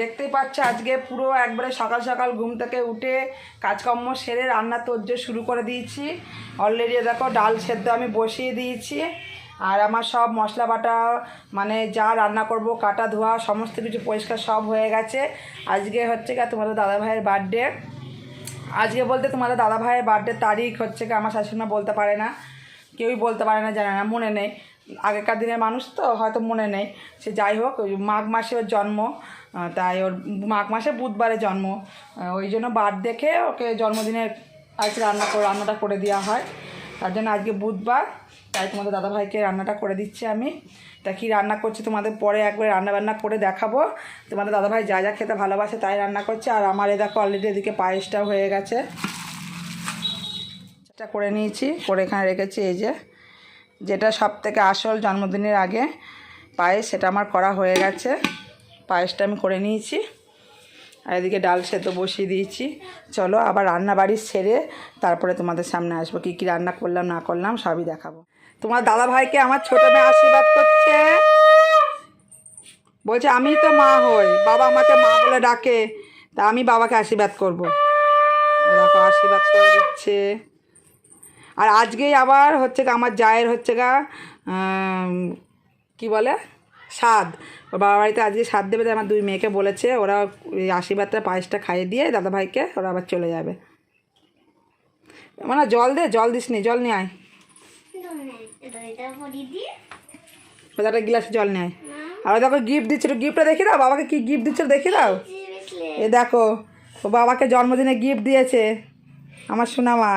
দেখতেই পাচ্ছ আজকে পুরো একবারে সকাল সকাল ঘুম থেকে উঠে কাজকর্ম সেরে রান্না তোর্য শুরু করে দিয়েছি। অলরেডি দেখো ডাল সেদ্ধ আমি বসিয়ে দিয়েছি। আর আমার সব মশলা বাটা মানে যা রান্না করব, কাটা ধোয়া, সমস্ত কিছু পরিষ্কার সব হয়ে গেছে। আজকে হচ্ছে গিয়ে তোমাদের দাদা ভাইয়ের বার্থডে আজকে বলতে তোমাদের দাদা ভাইয়ের বার্থডে তারিখ হচ্ছে কি আমার শাশুড়িমা বলতে পারে না। কেউই বলতে পারে না, জানে না, মনে নেই। আগেকার দিনের মানুষ তো হয়তো মনে নেই। সে যাই হোক মাঘ মাসে জন্ম। তাই ওর মাঘ মাসে বুধবারে জন্ম। ওই জন্য বার দেখে ওকে জন্মদিনের আজকে রান্না করে রান্নাটা করে দেওয়া হয়। তার জন্য আজকে বুধবার, তাই তোমাদের দাদাভাইকে রান্নাটা করে দিচ্ছি আমি। তা কী রান্না করছি তোমাদের পরে একবার রান্না বান্না করে দেখাবো। তোমাদের দাদাভাই যা যা খেতে ভালোবাসে তাই রান্না করছে। আর আমার এ দেখো অলরেডি এদিকে পায়েসটাও হয়ে গেছে। এটা করে নিয়েছি, করে এখানে রেখেছি এই যে। যেটা সব থেকে আসল জন্মদিনের আগে পায়েস, সেটা আমার করা হয়ে গেছে। পায়েসটা আমি করে নিয়েছি। আর এদিকে ডাল সেদ্ধ বসিয়ে দিয়েছি। চলো আবার রান্না বাড়ি সেরে তারপরে তোমাদের সামনে আসব। কী কী রান্না করলাম, না করলাম, সবই দেখাবো। তোমার দাদা ভাইকে আমার ছোটো মেয়ে আশীর্বাদ করছে। বলছে, আমি তো মা হই, বাবা আমাকে মা বলে ডাকে, তা আমি বাবাকে আশীর্বাদ করব। দেখো আশীর্বাদ করে দিচ্ছে। আর আজকেই আবার হচ্ছে আমার জায়ের হচ্ছে গা কি বলে? স্বাদ। ওর বাবা বাড়িতে আজকে স্বাদ দেবে তাই আমার দুই মেয়েকে বলেছে ওরা ওই আশীর্বাদটা পায়েসটা খাইয়ে দিয়ে দাদা ভাইকে ওরা আবার চলে যাবে। মানে জল দে জল দিস নি জল নিয়ে আয়। একটা গ্লাসে জল নিয়ে আয়। আর ওই দেখো গিফট দিচ্ছিল গিফটটা দেখি দাও বাবাকে কি গিফট দিচ্ছিল দেখি দাও। এ দেখো ও বাবাকে জন্মদিনে গিফট দিয়েছে। আমার সোনামা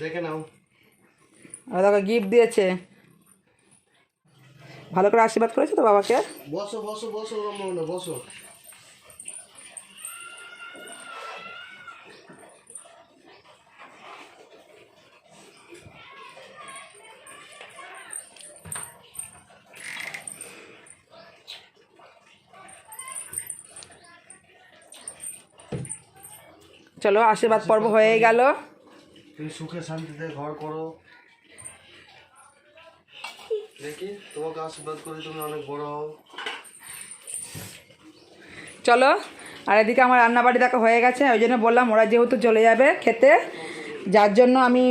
দেখে নাও। আর দেখো গিফট দিয়েছে। ভালো করে আশীর্বাদ করেছে তো বাবাকে? বসো বসো বসো বসো। চলো আশীর্বাদ পর্ব হয়ে গেল। তুমি সুখে শান্তিতে ঘর করো। দেখি, তোমাকে আশীর্বাদ তুমি অনেক বড় হও। চলো, আর এদিকে আমার রান্নাবাড়ি দেখা হয়ে গেছে, ওই জন্য বললাম ওরা যেহেতু চলে যাবে খেতে, যার জন্য আমি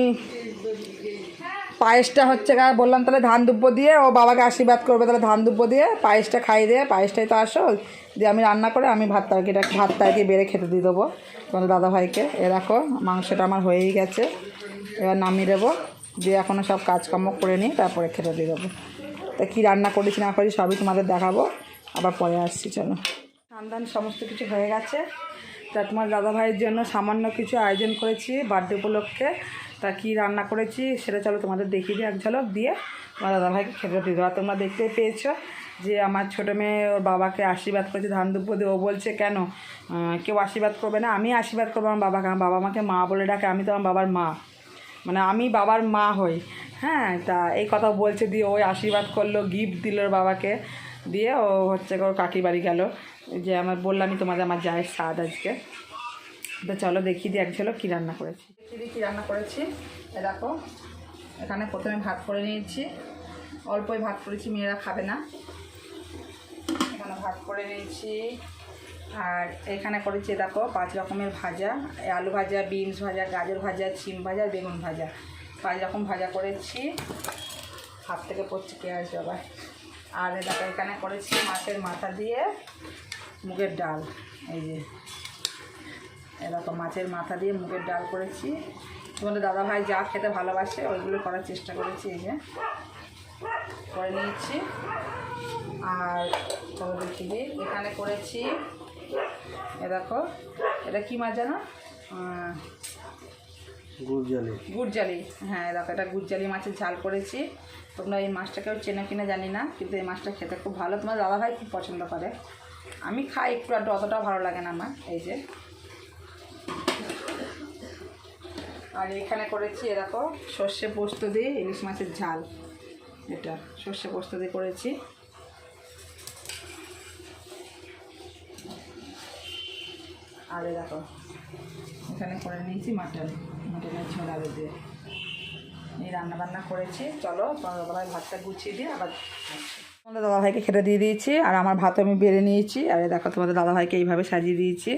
পায়েসটা হচ্ছে বললাম তাহলে ধান দুব্বো দিয়ে, ও বাবাকে আশীর্বাদ করবে তাহলে ধান দুব্বো দিয়ে, পায়েসটা খাইয়ে দিয়ে, পায়েসটাই তো আসো দিয়ে আমি রান্না করে আমি ভাত তরকিটা ভাত তরকি বেড়ে খেতে দিয়ে দেবো, তোমাদের দাদাভাইকে। এ রাখো মাংসটা আমার হয়েই গেছে, এবার নামিয়ে দেবো। দিয়ে এখনও সব কাজকর্ম করে নিই তারপরে খেতে দেবো। তা কী রান্না করেছি না করি সবই তোমাদের দেখাবো। আবার পরে আসছি, চলো। খানদান সমস্ত কিছু হয়ে গেছে। তা তোমার দাদা ভাইয়ের জন্য সামান্য কিছু আয়োজন করেছি বার্থডে উপলক্ষে। তা কী রান্না করেছি সেটা চলো তোমাদের দেখিয়ে দিই। এক ঝলক দিয়ে তোমার দাদা ভাইকে খেতে দিয়ে দেবো। আর তোমরা দেখতেই পেয়েছ যে আমার ছোটো মেয়ে ওর বাবাকে আশীর্বাদ করেছে, ধান দুব্য দিয়ে। ও বলছে, কেন? কেউ আশীর্বাদ করবে না? আমি আশীর্বাদ করব আমার বাবাকে। আমার বাবা আমাকে মা বলে ডাকে। আমি তো আমার বাবার মা। মানে আমি বাবার মা হই। হ্যাঁ তা এই কথা বলছে দিয়ে ওই আশীর্বাদ করল গিফট দিল বাবাকে। দিয়ে ও হচ্ছে ওর কাকি বাড়ি গেল। যে আমার বললামই তোমাদের আমার জায়ের স্বাদ আজকে। তো চলো দেখি দিয়ে এক ঝলক কী রান্না করেছি। দেখিয়ে দিই কী রান্না করেছি। দেখো, এখানে প্রথমে ভাত করে নিয়েছি। অল্পই ভাত করেছি, মেয়েরা খাবে না। এখানে ভাত করে নিয়েছি। আর এখানে করেছি দেখো পাঁচ রকমের ভাজা, আলু ভাজা, বিনস ভাজা, গাজর ভাজা সিম ভাজা, বেগুন ভাজা। পাঁচ রকম ভাজা করেছি। হাত থেকে পড়ছে পেঁয়াজ আবার আর দেখো, এখানে করেছি মাছের মাথা দিয়ে মুগের ডাল। এই যে এরকম মাছের মাথা দিয়ে মুগের ডাল করেছি। তোমাদের দাদাভাই যা খেতে ভালোবাসে, ওইগুলো করার চেষ্টা করেছি, এই যে। করে নিয়েছি। আর চলো দেখি এখানে করেছি এ দেখো এটা কী মাছ জানো? আহ, গুরজালি গুড়জালি। হ্যাঁ দেখো এটা গুড়জালি মাছের ঝাল করেছি। তোমরা এই মাছটা কেউ চেনে কিনা জানি না কিন্তু এই মাছটা খেতে খুব ভালো। তোমার দাদাভাই খুব পছন্দ করে। আমি খাই একটু আধটু অতটাও ভালো লাগে না আমার এই যে। আর এখানে করেছি এরকম সর্ষে পোস্ত দিয়ে ইলিশ মাছের ঝাল। এটা সর্ষে পোস্ত দিয়ে করেছি। আর দেখো। এখানে করে নিয়েছি মাটন। মাটনের ঝোল আলু দিয়ে। এই রান্না বান্না করেছি। চলো তোমাদের ভাতটা গুছিয়ে দিয়ে আবার তোমাদের দাদাভাইকে খেতে দিয়ে দিয়েছি, আর আমার ভাত আমি বেড়ে নিয়েছি। আর দেখো, তোমাদের দাদাভাইকে এইভাবে সাজিয়ে দিয়েছি।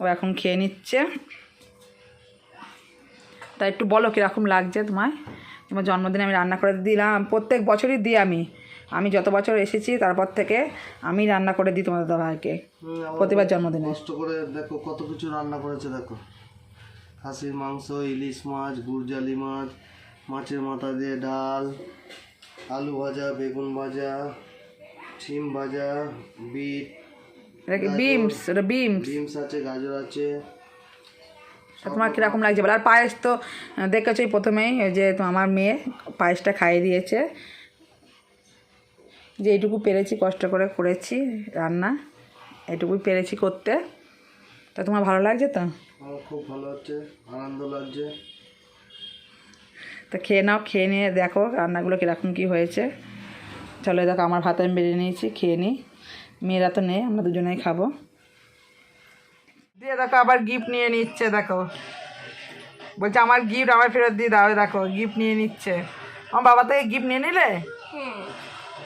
ও এখন খেয়ে নিচ্ছে। তা একটু বলো কীরকম লাগছে তোমায়? তোমার জন্মদিনে আমি রান্না করে দিলাম। প্রত্যেক বছরই দিই আমি। আমি যত বছর এসেছি তারপর থেকে আমি রান্না করে দিই তোমাদের দাদাভাইকে। প্রতিবার জন্মদিনে। কষ্ট করে দেখো কত কিছু রান্না করেছে দেখো। খাসির মাংস ইলিশ মাছ গুরজালি মাছ মাছের মাথা দিয়ে ডাল আলু ভাজা বেগুন ভাজা শিম ভাজা বিট বিমস? বিমস। বিনস আছে গাজর আছে। তোমার কীরকম লাগছে? বলে। আর পায়েস তো আহ, দেখেছোই প্রথমেই যে তো আমার মেয়ে পায়েসটা খাইয়ে দিয়েছে। যে এইটুকু পেরেছি কষ্ট করে করেছি রান্না এইটুকুই পেরেছি করতে। তা তোমার ভালো লাগছে তো? আমার খুব ভালো হচ্ছে আনন্দ লাগছে। তো খেয়ে নাও খেয়ে নিয়ে দেখো রান্নাগুলো কীরকম কী হয়েছে। চলো এই দেখো আমার ভাত আমি বেরিয়ে নিয়েছি খেয়ে নিই মেয়েরা তো নেই আমরা দুজনেই খাব। দিয়ে দেখো আবার গিফট নিয়ে নিচ্ছে দেখো। বলছে আমার গিফট আমার ফেরত দিয়ে দাও দেখো গিফট নিয়ে নিচ্ছে। আমার বাবা থেকে গিফট নিয়ে নিলে?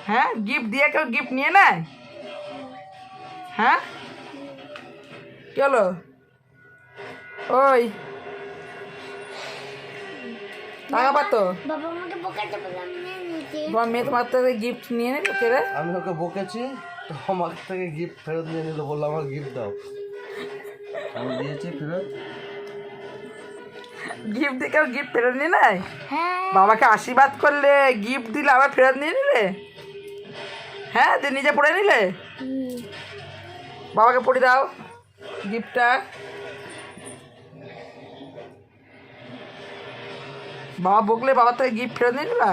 হ্যাঁ গিফট দিয়ে কেউ গিফট নিয়ে নেয়? হ্যাঁ? কি হলো? ওই। টাকা পাতো? তোমার মেয়ে তোমার থেকে গিফট নিয়ে নিল কে রে? আমি ওকে বকেছি তো আমার থেকে গিফট ফেরত নিয়ে নিল বলল আমার গিফট দাও। আমি দিয়েছি ফেরত। গিফট দিয়ে কেউ গিফট ফেরত নিয়ে নেয়? হ্যাঁ। বাবাকে আশীর্বাদ করলে গিফট দিলে আবার ফেরত নিয়ে নিলে? হ্যাঁ তুই নিজে পড়ে নিলে? বাবাকে পড়ে দাও, গিফটটা। বাবা বকলে বাবার থেকে গিফট ফেরত নিয়ে নিলা